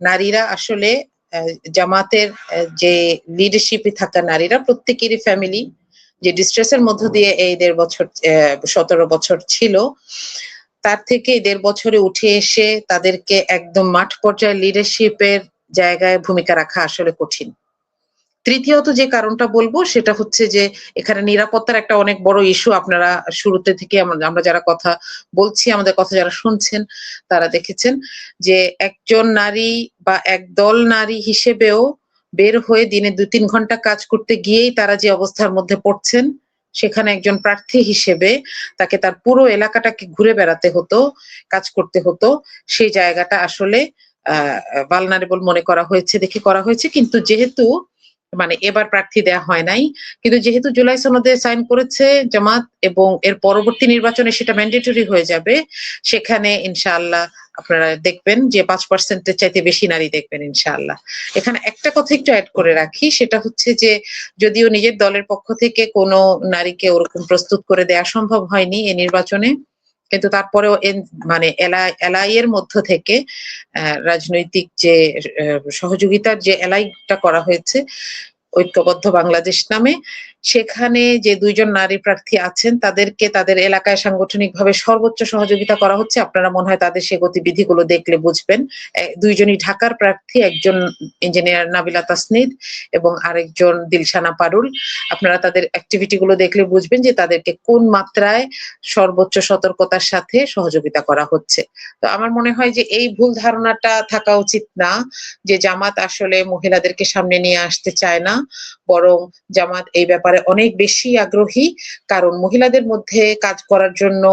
নারীরা আসলে জামাতের যে লিডারশিপে থাকা নারীরা প্রত্যেকেরই ফ্যামিলি যে ডিস্ট্রেসের মধ্য দিয়ে এই দেড় বছর সতেরো বছর ছিল, তার থেকে দেড় বছরে উঠে এসে তাদেরকে একদম মাঠ পর্যায়ে লিডারশিপের জায়গায় ভূমিকা রাখা আসলে কঠিন। তৃতীয়ত যে কারণটা বলব, সেটা হচ্ছে যে এখানে নিরাপত্তার একটা অনেক বড় ইস্যু আপনারা শুরুতে থেকে আমরা যারা কথা বলছি, আমাদের কথা যারা শুনছেন, তারা দেখেছেন যে একজন নারী বা একদল নারী হিসেবেও বের হয়ে দিনে দু তিন ঘণ্টা কাজ করতে গিয়েই তারা যে অবস্থার মধ্যে পড়ছেন, সেখানে একজন প্রার্থী হিসেবে তাকে তার পুরো এলাকাটাকে ঘুরে বেড়াতে হতো, কাজ করতে হতো। সেই জায়গাটা আসলে, আহ ভালনারেবল মনে করা হয়েছে, দেখে করা হয়েছে। কিন্তু যেহেতু মানে এবার প্রার্থী দেয়া হয় নাই। কিন্তু যেহেতু জুলাই সনদে সাইন করেছে জামাত এবং এর পরবর্তী নির্বাচনে সেটা ম্যান্ডেটরি হয়ে যাবে, সেখানে ইনশাআল্লাহ আপনারা দেখবেন যে পাঁচ পার্সেন্টের চাইতে বেশি নারী দেখবেন ইনশাআল্লাহ। এখানে একটা কথা একটু অ্যাড করে রাখি, সেটা হচ্ছে যে যদিও নিজের দলের পক্ষ থেকে কোনো নারীকে ওরকম প্রস্তুত করে দেওয়া সম্ভব হয়নি এই নির্বাচনে কিন্তু তারপরেও মানে এলাই এর মধ্য থেকে রাজনৈতিক যে সহযোগিতার যে এলাইটা করা হয়েছে, ঐক্যবদ্ধ বাংলাদেশ নামে সেখানে যে দুইজন নারী প্রার্থী আছেন, তাদেরকে তাদের এলাকায় সাংগঠনিকভাবে সর্বোচ্চ সহযোগিতা করা হচ্ছে। আপনারা মনে হয় তাদের সে গতিবিধিগুলো দেখলে বুঝবেন। দুইজনই ঢাকার প্রার্থী, একজন ইঞ্জিনিয়ার নাবিলা তাসনিদ এবং আরেকজন দিলশানা পারুল। আপনারা তাদের অ্যাক্টিভিটি গুলো দেখলে বুঝবেন যে তাদেরকে কোন মাত্রায় সর্বোচ্চ সতর্কতার সাথে সহযোগিতা করা হচ্ছে। তো আমার মনে হয় যে এই ভুল ধারণাটা থাকা উচিত না যে জামাত আসলে মহিলাদেরকে সামনে নিয়ে আসতে চায় না, বরং জামাত এই ব্যাপারে অনেক বেশি আগ্রহী, কারণ মহিলাদের মধ্যে কাজ করার জন্য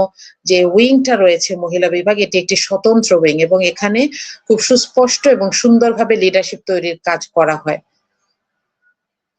যে উইংটা রয়েছে মহিলা বিভাগ, এটি একটি স্বতন্ত্র উইং এবং এখানে খুব সুস্পষ্ট এবং সুন্দরভাবে লিডারশিপ তৈরির কাজ করা হয়।